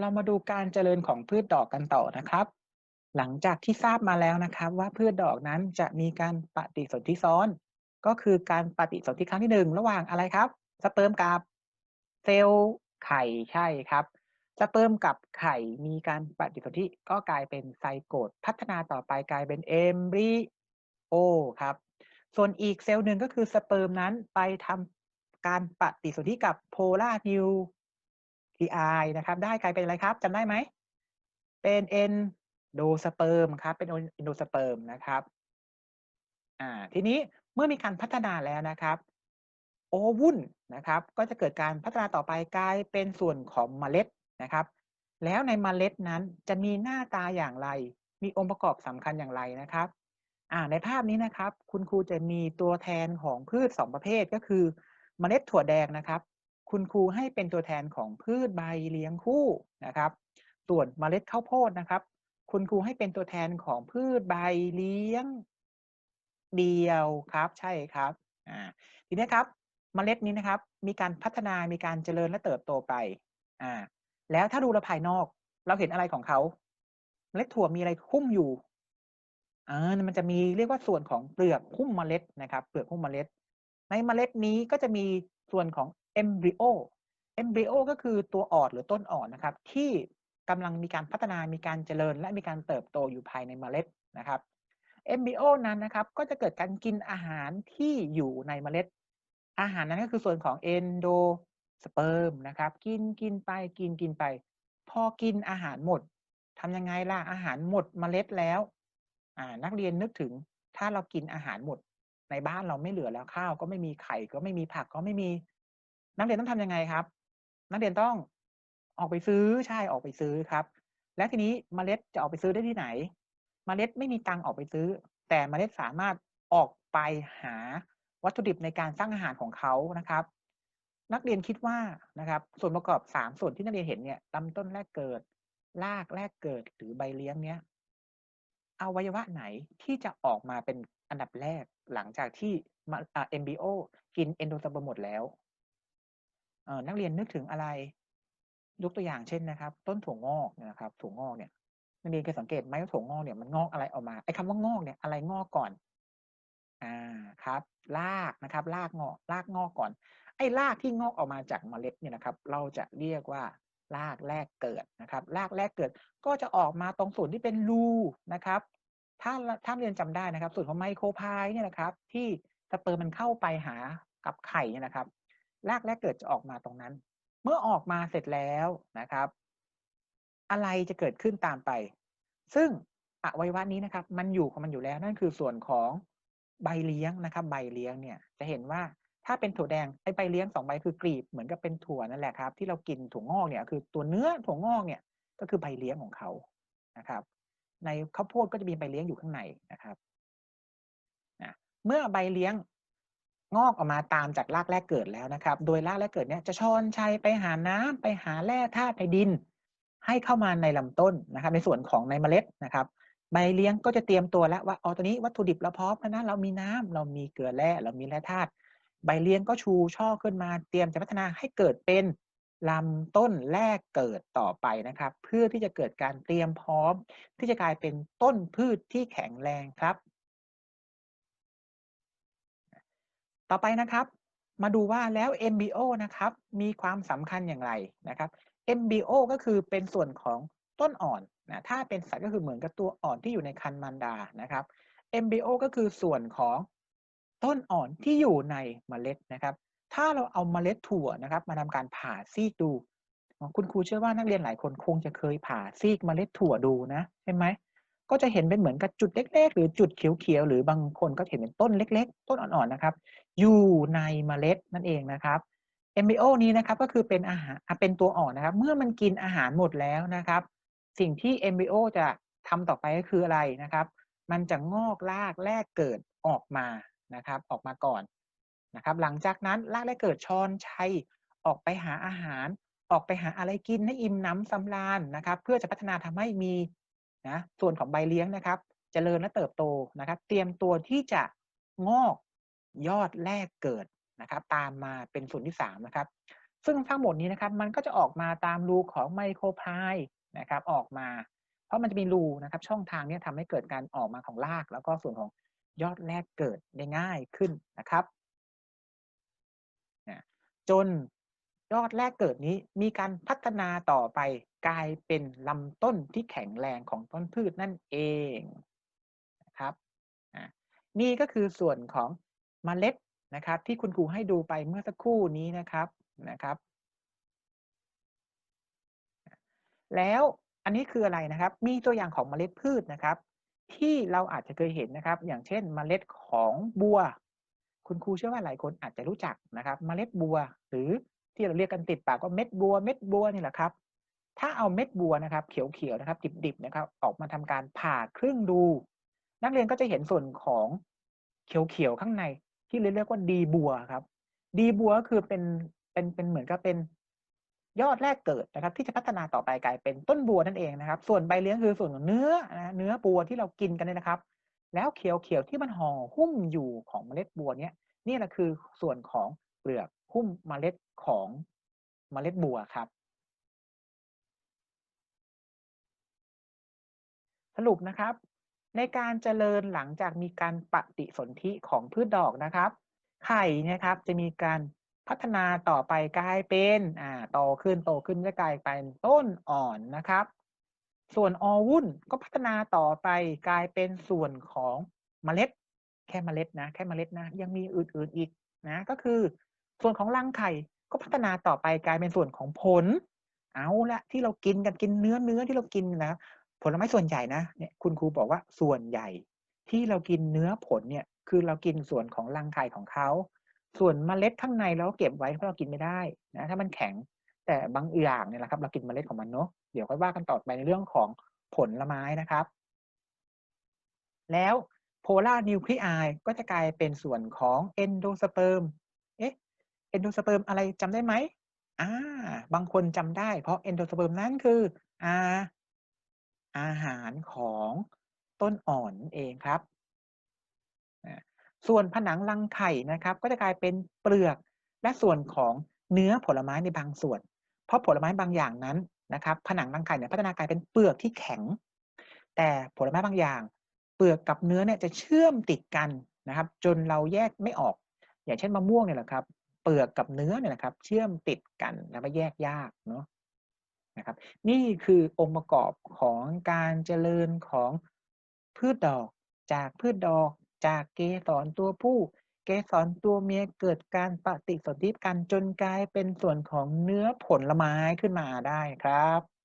เรามาดูการเจริญของพืชดอกกันต่อนะครับ หลังจากที่ทราบมาแล้วนะครับว่าพืชดอกนั้นจะมีการปฏิสนธิซ้อน ก็คือการปฏิสนธิครั้งที่หนึ่งระหว่างอะไรครับ สเปิร์มกับเซลล์ไข่ใช่ครับ สเปิร์มกับไข่มีการปฏิสนธิก็กลายเป็นไซโกตพัฒนาต่อไปกลายเป็นเอมบริโอครับ ส่วนอีกเซลล์หนึ่งก็คือสเปิร์มนั้นไปทำการปฏิสนธิกับโพลาร์นิว TI นะครับ ได้กลายเป็นอะไรครับจำได้ไหม เป็นเอนโดสเปิร์มครับ เป็นเอนโดสเปิร์มนะครับ อ่า ทีนี้เมื่อมีการพัฒนาแล้วนะครับ โอวุ้นนะครับ ก็จะเกิดการพัฒนาต่อไปกลายเป็นส่วนของเมล็ดนะครับ แล้วในเมล็ดนั้นจะมีหน้าตาอย่างไร มีองค์ประกอบสำคัญอย่างไรนะครับ อ่า ในภาพนี้นะครับ คุณครูจะมีตัวแทนของพืชสองประเภทก็คือเมล็ดถั่วแดงนะครับ คุณครูให้เป็นตัวแทนของพืชใบเลี้ยงคู่นะครับส่วนเมล็ดข้าวโพดนะครับ คุณครูให้เป็นตัวแทนของพืชใบเลี้ยง เดียวครับใช่ครับอ่าทีนี้ครับเมล็ดนี้นะครับ มีการพัฒนามีการเจริญและเติบโตไปอ่าแล้วถ้าดูแลภายนอก เราเห็นอะไรของเขาเมล็ดถั่วมีอะไรหุ้มอยู่อ่ามันจะมีเรียกว่าส่วนของเปลือกหุ้มเมล็ดนะครับ เปลือกหุ้มเมล็ด ในเมล็ดนี้ก็จะมีส่วนของ เอมบริโอเอมบริโอก็คือตัวอ่อนหรือต้นอ่อนนะครับ ที่กำลังมีการพัฒนามีการเจริญ และมีการเติบโตอยู่ภายในเมล็ดนะครับเอมบริโอนั้นนะครับก็จะเกิดการกินอาหารที่อยู่ในเมล็ด อาหารนั้นก็คือส่วนของเอนโดสเปิร์มนะครับ กินกินไปกินกินไป พอกินอาหารหมดทำยังไงล่ะอาหารหมดเมล็ดแล้วนักเรียนนึกถึงถ้าเรากินอาหารหมดในบ้านเราไม่เหลือแล้วข้าวก็ไม่มีไข่ก็ไม่มีผักก็ไม่มี นักเรียนต้องทำยังไงครับ นักเรียนต้องออกไปซื้อใช่ออกไปซื้อครับ และทีนี้เมล็ดจะออกไปซื้อได้ที่ไหนเมล็ดไม่มีตังออกไปซื้อ แต่เมล็ดสามารถออกไปหาวัตถุดิบในการสร้างอาหารของเขานะครับ นักเรียนคิดว่านะครับ ส่วนประกอบสามส่วนที่นักเรียนเห็นเนี่ยลำต้นแรกเกิดรากแรกเกิดหรือใบเลี้ยงเนี้ยอวัยวะไหนที่จะออกมาเป็นอันดับแรกหลังจากที่เอ็มบีโอกินเอนโดสเปิร์มหมดแล้ว นักเรียนนึกถึงอะไร ยกตัวอย่างเช่นนะครับ ต้นถั่วงอกนะครับถั่วงอกเนี่ยนักเรียนเคยสังเกตไหมว่าถั่วงอกเนี่ยมันงอกอะไรออกมาไอ้คำว่างอกเนี่ยอะไรงอกก่อน อ่าครับรากนะครับรากงอกรากงอกก่อน ไอ้รากที่งอกออกมาจากเมล็ดเนี่ยนะครับ เราจะเรียกว่ารากแรกเกิดนะครับ รากแรกเกิดก็จะออกมาตรงส่วนที่เป็นรูนะครับ ถ้าถ้าเรียนจำได้นะครับ ส่วนของไมโครพายเนี่ยนะครับ ที่สเปิร์มมันเข้าไปหากับไข่เนี่ยนะครับ รากแรกเกิดจะออกมาตรงนั้น เมื่อออกมาเสร็จแล้วนะครับ อะไรจะเกิดขึ้นตามไป ซึ่งอวัยวะนี้นะครับ มันอยู่ของมันอยู่แล้วนั่นคือส่วนของใบเลี้ยงนะครับ ใบเลี้ยงเนี่ยจะเห็นว่าถ้าเป็นถั่วแดงไอ้ใบเลี้ยงสองใบคือกลีบเหมือนกับเป็นถั่วนั่นแหละครับ ที่เรากินถั่วงอกเนี่ยคือตัวเนื้อถั่วงอกเนี่ยก็คือใบเลี้ยงของเขานะครับ ในข้าวโพดก็จะมีใบเลี้ยงอยู่ข้างในนะครับนะเมื่อใบเลี้ยง งอกออกมาตามจากรากแรกเกิดแล้วนะครับ โดยรากแรกเกิดเนี่ยจะชอนชัยไปหาน้ำไปหาแร่ธาตุในดิน ให้เข้ามาในลำต้นนะครับ ในส่วนของในเมล็ดนะครับ ใบเลี้ยงก็จะเตรียมตัวแล้วว่าอ๋อตอนนี้วัตถุดิบเราพร้อมแล้วนะเรามีน้ำเรามีเกลือแร่เรามีแร่ธาตุใบเลี้ยงก็ชูช่อขึ้นมาเตรียมจะพัฒนาให้เกิดเป็นลำต้นแรกเกิดต่อไปนะครับ เพื่อที่จะเกิดการเตรียมพร้อม ที่จะกลายเป็นต้นพืชที่แข็งแรงครับ ต่อไปนะครับ มาดูว่าแล้ว MBO นะครับ มีความสำคัญอย่างไรนะครับ MBO ก็คือเป็นส่วนของต้นอ่อนนะถ้าเป็นสัตว์ก็คือเหมือนกับตัวอ่อนที่อยู่ในคันมันดานะครับ MBO ก็คือส่วนของต้นอ่อนที่อยู่ในเมล็ดนะครับ ถ้าเราเอาเมล็ดถั่วนะครับ มาทำการผ่าซีกดู คุณครูเชื่อว่านักเรียนหลายคนคงจะเคยผ่าซีกเมล็ดถั่วดูนะใช่ไหม ก็จะเห็นเป็นเหมือนกับจุดเล็ก ๆ หรือจุดเขียวๆหรือบางคนก็เห็นเป็นต้นเล็ก ๆ ต้นอ่อนๆนะครับ อยู่ในเมล็ดนั่นเองนะครับ MBO นี้นะครับก็คือเป็นอาหารเป็นตัวอ่อนนะครับ เมื่อมันกินอาหารหมดแล้วนะครับ สิ่งที่ MBO จะทำต่อไปก็คืออะไรนะครับ มันจะงอกรากแรกเกิดออกมานะครับ ออกมาก่อนนะครับ หลังจากนั้นรากแรกเกิดชอนชัยออกไปหาอาหารออกไปหาอะไรกินให้อิ่มน้ำสำราญนะครับ เพื่อจะพัฒนาทำให้มี นะส่วนของใบเลี้ยงนะครับจเจริญและเติบโตนะครับ เตรียมตัวที่จะงอกยอดแรกเกิดนะครับ ตามมาเป็นส่วนที่3นะครับ ซึ่งทั้งหมดนี้นะครับ มันก็จะออกมาตามรูของไมโครพล์นะครับ ออกมา เพราะมันจะมีรูนะครับ ช่องทางนี้ทำให้เกิดการออกมาของราก แล้วก็ส่วนของยอดแรกเกิดได้ง่ายขึ้นนะครับจน ยอดแรกเกิดนี้มีการพัฒนาต่อไปกลายเป็นลำต้นที่แข็งแรงของต้นพืชนั่นเองนะครับนี่ก็คือส่วนของเมล็ดนะครับ ที่คุณครูให้ดูไปเมื่อสักครู่นี้นะครับนะครับ แล้วอันนี้คืออะไรนะครับ มีตัวอย่างของเมล็ดพืชนะครับ ที่เราอาจจะเคยเห็นนะครับ อย่างเช่นเมล็ดของบัว คุณครูเชื่อว่าหลายคนอาจจะรู้จักนะครับ เมล็ดบัวหรือ ที่เราเรียกกันติดปากว่าเม็ดบัว เม็ดบัวนี่แหละครับ ถ้าเอาเม็ดบัวนะครับ เขียวๆนะครับ ดิบๆนะครับ ออกมาทำการผ่าครึ่งดู นักเรียนก็จะเห็นส่วนของเขียวๆข้างใน ที่เรียกว่าดีบัวครับ ดีบัวก็คือเป็นเป็นเป็นเหมือนกับเป็นยอดแรกเกิดนะครับ ที่จะพัฒนาต่อไปกลายเป็นต้นบัวนั่นเองนะครับ ส่วนใบเลี้ยงคือส่วนของเนื้อนะเนื้อบัวที่เรากินกันเนี่ยนะครับ แล้วเขียวๆที่มันห่อหุ้มอยู่ของเมล็ดบัวเนี้ยนี่แหละคือส่วนของเปลือก หุ้มเมล็ดของเมล็ดบัวครับ สรุปนะครับ ในการเจริญหลังจากมีการปฏิสนธิของพืชดอกนะครับ ไข่นะครับจะมีการพัฒนาต่อไปกลายเป็นอ่าโตขึ้นโตขึ้นจะกลายเป็นต้นอ่อนนะครับ ส่วนอวุ่นก็พัฒนาต่อไปกลายเป็นส่วนของเมล็ด แค่เมล็ดนะ แค่เมล็ดนะ ยังมีอื่นๆอีกนะ ก็คือ ส่วนของรังไข่ก็พัฒนาต่อไปกลายเป็นส่วนของผล เอาละที่เรากินกันกินเนื้อเนื้อที่เรากินนะผลไม้ส่วนใหญ่นะเนี่ยคุณครูบอกว่าส่วนใหญ่ ที่เรากินเนื้อผลเนี่ยคือเรากินส่วนของรังไข่ของเขาส่วนเมล็ดข้างในเราเก็บไว้เพราะเรากินไม่ได้นะถ้ามันแข็งแต่บางอย่างเนี่ยแหละครับ เรากินเมล็ดของมันเนาะเดี๋ยวค่อยว่ากันต่อไปในเรื่องของผลไม้นะครับ แล้วโพลาร์นิวคลีไอก็จะกลายเป็นส่วนของเอนโดสเปิร์ม เอนโดสเปิร์มอะไรจำได้ไหมอ่าบางคนจำได้ เพราะเอนโดสเปิร์มนั้นคืออาอาหารของต้นอ่อนเองครับ ส่วนผนังรังไข่นะครับ ก็จะกลายเป็นเปลือกและส่วนของเนื้อผลไม้ในบางส่วน เพราะผลไม้บางอย่างนั้นนะครับ ผนังรังไข่เนี่ยพัฒนากลายเป็นเปลือกที่แข็ง แต่ผลไม้บางอย่าง เปลือกกับเนื้อเนี่ยจะเชื่อมติดกันนะครับ จนเราแยกไม่ออก อย่างเช่นมะม่วงเนี่ยแหละครับ ปลือกกับเนื้อเนี่ยนะครับ เชื่อมติดกันแล้วก็แยกยากเนาะนะครับ นี่คือองค์ประกอบของการเจริญของพืชดอกจากพืชดอกจากเกสรตัวผู้ เกสรตัวเมียเกิดการปฏิสนธิกันจนกลายเป็นส่วนของเนื้อผลไม้ขึ้นมาได้ครับ